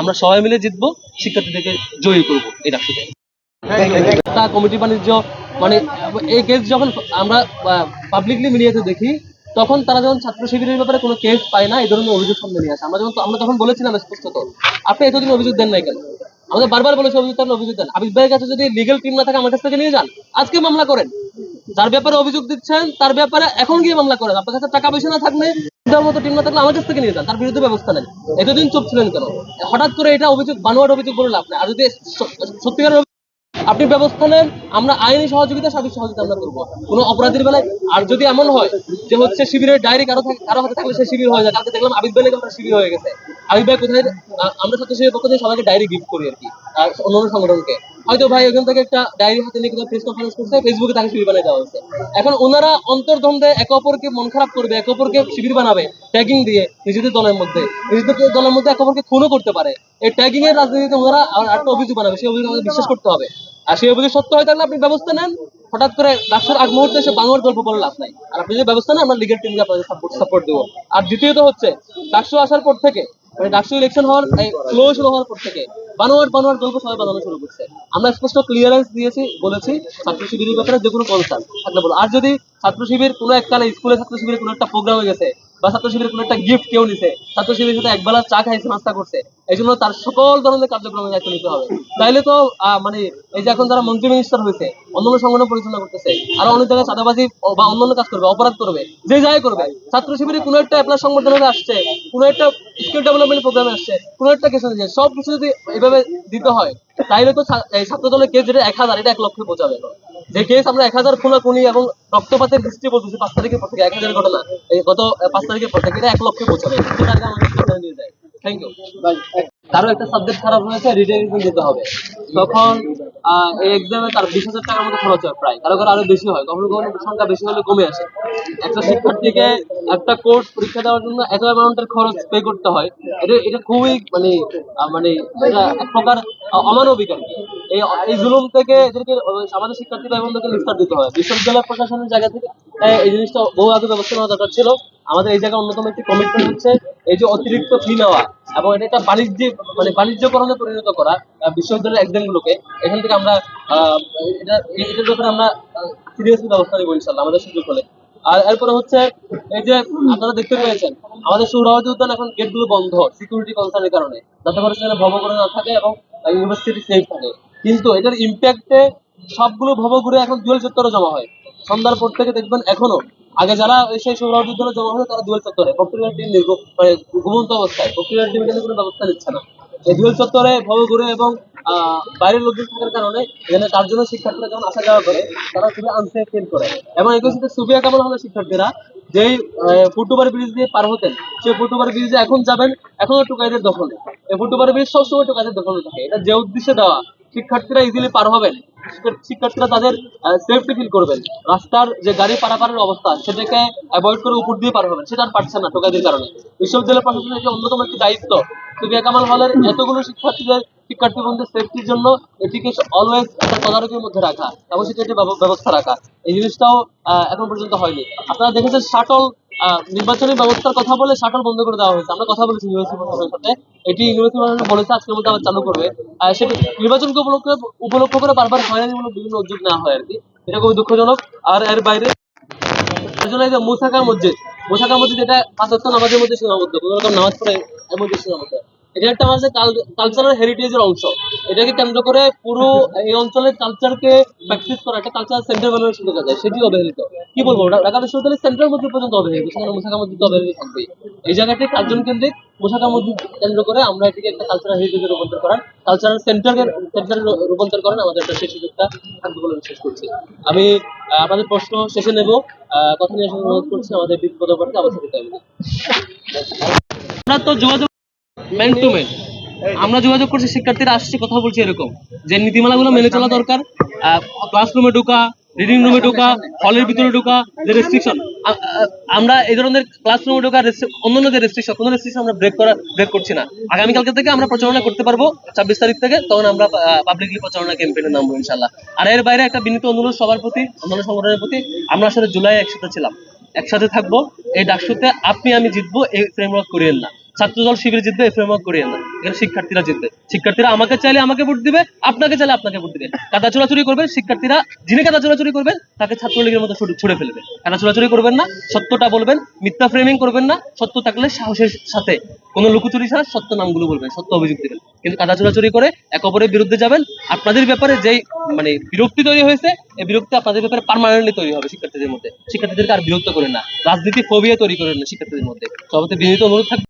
আমরা সবাই মিলে জিতবো, শিক্ষার্থীদেরকে জয়ী করব, এই ডাকসুতে একটা কমিটি বাণিজ্য মানে এই কেস যখন আমরা পাবলিকলি মিডিয়াতে দেখি, তখন তারা যখন ছাত্র শিবিরের ব্যাপারে কোনো কেস পায় না, এই ধরনের অভিযোগ সামনে নিয়ে আসে। আমরা যখন, আমরা তখন বলেছিলাম স্পষ্টত, আপনি এতদিন অভিযোগ দেন নাই কেন? আমাদের বারবার বলেছে, অভিযোগ দেন অভিযোগ দেন। আবিদ ভাইয়ের কাছে যদি লিগেল টিম না থাকে, আমার কাছ থেকে নিয়ে যান। আজকে মামলা করেন। যার ব্যাপারে অভিযোগ দিচ্ছেন, তার ব্যাপারে এখন গিয়ে মামলা করেন। আপনার কাছে টাকা পয়সা না থাকলে আপনি ব্যবস্থা নেন, আমরা আইনি সহযোগিতা সার্বিক সহযোগিতা আমরা করব। কোনো অপরাধীর বেলায় আর যদি এমন হয় যে হচ্ছে শিবিরের ডায়েরি কারও কারও হাতে থাকলে সে শিবির হয়ে যায়। কালকে দেখলাম আবিদ ভাই আমরা শিবির হয়ে গেছে। আবিদ ভাই কোথায় আমরা ছাত্র শিবিরের পক্ষ থেকে সবাইকে ডায়েরি গিফট করি আর কি অন্যান্য সংগঠনকে। হয়তো ভাই ওখান থেকে একটা ডায়েরি হাতে নিয়ে প্রেস কনফারেন্স করছে ফেসবুকে তাকে শিবির বানিয়ে দেওয়া হয়েছে। এখন ওনারা অন্তর্দ্বন্দ্বে একে অপরকে মন খারাপ করবে, একে অপরকে শিবির বানাবে ট্যাগিং দিয়ে নিজেদের দলের মধ্যে। নিজেদের দলের মধ্যে একে অপরকে খুনও করতে পারে। এই ট্যাগিং এর রাজনীতিতে ওনারা আর একটা অভিযোগ বানাবে, সেই অভিযোগ আমাদের বিশ্বাস করতে হবে। আর সেই অভিযোগ সত্য হয় তাহলে আপনি ব্যবস্থা নেন। হঠাৎ করে ডাক্তার আগ মুহূর্তে এসে বাংলার গল্প বলে লাভ নাই। আর আপনি যদি ব্যবস্থা নেন, আমরা লিগেল টিমকে আপনাদের সাপোর্ট সাপোর্ট দেবো। আর দ্বিতীয়ত হচ্ছে ডাকসু আসার পর থেকে মানে আর যদি ছাত্র শিবির কোনো স্কুলে ছাত্র কোনো একটা প্রোগ্রাম হয়ে গেছে বা ছাত্র কোনো একটা গিফট কেউ চা খাইছে করছে, এই জন্য তার সকল ধরনের কার্যক্রমে দায়িত্ব নিতে হবে। তাইলে তো মানে এই যে এখন যারা মন্ত্রী মিনিস্টার হয়েছে অন্যান্য সংগঠন পরিচালনা করতেছে। আরও অনেক জায়গায় চাঁদাবাজি বা অন্যান্য কাজ করবে অপরাধ করবে যে যাই করবে। ছাত্র শিবিরে কোনো একটা অ্যাপ্লাস সংগঠনে আসছে কোনো একটা স্কিল ডেভেলপমেন্ট প্রোগ্রামে আসছে কোনো একটা দিচ্ছে সব কিছু যদি এভাবে দিতে হয় তাইলে তো ছাত্র দলের কেস যেটা এক হাজার এটা এক লক্ষে পৌঁছাবে। যে কেস আমরা এক হাজার খুনা খুনি এবং রক্তপাতের দৃষ্টি বলতেছি পাঁচ তারিখের পর থেকে এক হাজার ঘটনা এই গত পাঁচ তারিখের পর থেকে এটা এক লক্ষে পৌঁছাবে। সেটা আমাদের নিয়ে যায়। থ্যাংক ইউ কারও একটা সাবজেক্ট খারাপ হয়েছে রিটেন দিতে হবে। তখন এই এক্সামে তার বিশ হাজার টাকার মতো খরচ হয় প্রায়। কারও কারও আরও বেশি হয়। কখনো কখনো সংখ্যা বেশি হলে কমে আসে। একটা শিক্ষার্থীকে একটা কোর্স পরীক্ষা দেওয়ার জন্য এত অ্যামাউন্টের খরচ পে করতে হয়, এটা এটা খুবই মানে মানে এক প্রকার অমানবিক আর কি। এই এই জুলুম থেকে এদেরকে আমাদের শিক্ষার্থী ভাই বোনদেরকে নিস্তার দিতে হয়। বিশ্ববিদ্যালয় প্রশাসনের জায়গা থেকে এই জিনিসটা বহু আগে ব্যবস্থা নেওয়া দরকার ছিল। আমাদের এই জায়গায় অন্যতম একটি কমিটমেন্ট হচ্ছে, এই যে অতিরিক্ত ফি নেওয়া। এবং এটা একটা বাণিজ্যিক মানে বাণিজ্যকরণে পরিণত করা বিশ্ববিদ্যালয়ের এক্সাম গুলোকে এখান থেকে আমরা এটার ব্যাপারে আমরা সিরিয়াসলি ব্যবস্থা নেব ইনশাল্লাহ আমাদের সুযোগ হলে। আর এরপরে হচ্ছে, এই যে আপনারা দেখতে পেয়েছেন, আমাদের সৌরাবাদী উদ্যান এখন গেটগুলো বন্ধ সিকিউরিটি কনসার্নের কারণে। যাতে করে সেখানে ভবঘুরে না থাকে এবং ইউনিভার্সিটি সেফ থাকে। কিন্তু এটার ইম্প্যাক্টে সবগুলো ভবঘুরে এখন দুয়েল চত্বরে জমা হয়। সন্ধ্যার পর থেকে দেখবেন এখনও আগে যারা সেই সৌরাবাদী উদ্যানে জমা হয় তারা দুয়েল চত্বরে। প্রক্রিয়ার টিম মানে ঘুমন্ত অবস্থায়। প্রক্রিয়ার টিম কিন্তু কোনো ব্যবস্থা নিচ্ছে না। এই দুয়েল চত্বরে ভবঘুরে এবং বাইরের লোকজন থাকার কারণে এখানে তার জন্য শিক্ষার্থীরা যখন আসা যাওয়া করে, তারা খুবই আনসেফ ফিল করে। এবং একই সাথে সুবিয়া কামাল হলের শিক্ষার্থীরা, যেই ফুটওভার ব্রিজ দিয়ে পার হতেন। সেই ফুটওভার ব্রিজে এখন যাবেন, এখনও টুকাইদের দখলে। এই ফুটওভার ব্রিজ সবসময় টুকাইদের দখলে থাকে। এটা যে উদ্দেশ্যে দেওয়া শিক্ষার্থীরা ইজিলি পার হবেন। শিক্ষার্থীরা তাদের সেফটি ফিল করবেন। রাস্তার যে গাড়ি পারাপারের অবস্থা, সেটাকে অ্যাভয়েড করে উপর দিয়ে পার হবেন। সেটা আর পারছে না টোকাইদের কারণে। বিশ্ববিদ্যালয় প্রশাসনের যে অন্যতম একটি দায়িত্ব সুবিয়া কামাল হলের এতগুলো শিক্ষার্থীদের, শিক্ষার্থী বন্ধুদের সেফটির জন্য এটিকে অলওয়েজ একটা তদারকির মধ্যে রাখা এবং সেটা একটি ব্যবস্থা রাখা। এই জিনিসটাও এখন পর্যন্ত হয়নি। আপনারা দেখেছেন শাটল নির্বাচনী ব্যবস্থার কথা বলে শাটল বন্ধ করে দেওয়া হয়েছে। আমরা কথা বলেছি ইউনিভার্সিটি সাথে। এটি ইউনিভার্সিটি প্রশাসন বলেছে, আজকের মধ্যে আবার চালু করবে। সেটি নির্বাচনকে উপলক্ষ উপলক্ষ করে বারবার হয়রানিমূলক বিভিন্ন উদ্যোগ নেওয়া হয় আর কি। এটা খুবই দুঃখজনক। আর এর বাইরে যে মুসাকা মসজিদ মুসাকা মসজিদ নামাজের মধ্যে সীমাবদ্ধ, কোনো রকম নামাজ পড়ে এর মধ্যে সীমাবদ্ধ এটা একটা আমাদের কালচারাল হেরিটেজের অংশ। এটাকে কেন্দ্র করে পুরো এই অঞ্চলের কালচারকে প্র্যাকটিস করা, একটা কালচারাল সেন্টার বানানোর সুযোগ আছে। সেটি অবহেলিত। কি বলব? ঢাকা বিশ্ববিদ্যালয়ের সেন্ট্রাল মসজিদ পর্যন্ত অবহেলিত সেখানে মুসাকা মসজিদ অবহেলিত থাকবেই। এই জায়গাটি কার্জন কেন্দ্রিক মুসাকা মসজিদ কেন্দ্র করে আমরা এটিকে একটা কালচারাল হেরিটেজে রূপান্তর করার কালচারাল সেন্টারের সেন্টারে রূপান্তর করেন আমাদের একটা সেই সুযোগটা থাকবে বলে বিশ্বাস করছি। আমি আপনাদের প্রশ্ন শেষে নেব। কথা নিয়ে অনুরোধ করছি আমাদের বিপদ অবশ্যই দিতে হবে আমরা তো যোগাযোগ ম্যান টু ম্যান আমরা যোগাযোগ করছি, শিক্ষার্থীরা আসছে, কথা বলছি এরকম। যে নীতিমালাগুলো মেনে চলা দরকার ক্লাসরুমে ঢোকা রিডিং রুমে ঢোকা হলের ভিতরে ঢোকা, যে রেস্ট্রিকশন আমরা এই ধরনের ক্লাসরুমে ঢোকা অন্যান্য যে রেস্ট্রিকশন কোনো রেস্ট্রিকশন আমরা ব্রেক করা ব্রেক করছি না। আগামীকালকে থেকে আমরা প্রচারণা করতে পারব, ছাব্বিশ তারিখ থেকে, তখন আমরা পাবলিকলি প্রচারণা ক্যাম্পেইনে নামবো ইনশাল্লাহ আর এর বাইরে একটা বিনীত অনুরোধ সবার প্রতি, অন্যান্য সংগঠনের প্রতি, আমরা আসলে জুলাই একসাথে ছিলাম। একসাথে থাকব, এই ডাকসুতে আপনি আমি জিতবো, এই ফ্রেমওয়ার্ক করিয়েন না। ছাত্রদল শিবির জিতবে ফ্রেমওয়ার্ক করিয়ে না এখানে শিক্ষার্থীরা জিতবে। শিক্ষার্থীরা আমাকে চাইলে আমাকে ভোট দিবে, আপনাকে চাইলে আপনাকে ভোট দিবে। কাদা চোরাচুরি করবেন, শিক্ষার্থীরা যিনি কাদা চোরাচুরি করবেন, তাকে ছাত্রলীগের মতো ছুড়ে ফেলবে। কাদা চোরাচুরি করবেন না, সত্যটা বলবেন, মিথ্যা ফ্রেমিং করবেন না, সত্য থাকলে সাহসের সাথে। কোনো লুকোচুরি ছাড়া সত্য নামগুলো বলবেন, সত্য অভিযোগ দিবেন। কিন্তু কাদা চোরাচুরি করে এক অপরের বিরুদ্ধে যাবেন, আপনাদের ব্যাপারে যেই মানে বিরক্তি তৈরি হয়েছে, এই বিরক্তি আপনাদের ব্যাপারে পারমানেন্টলি তৈরি হবে শিক্ষার্থীদের মধ্যে। শিক্ষার্থীদেরকে আর বিরক্ত করেন না। রাজনীতি ফোবিয়া তৈরি করেন না শিক্ষার্থীদের মধ্যে। সবাই বিনীত অনুরোধ থাকবে।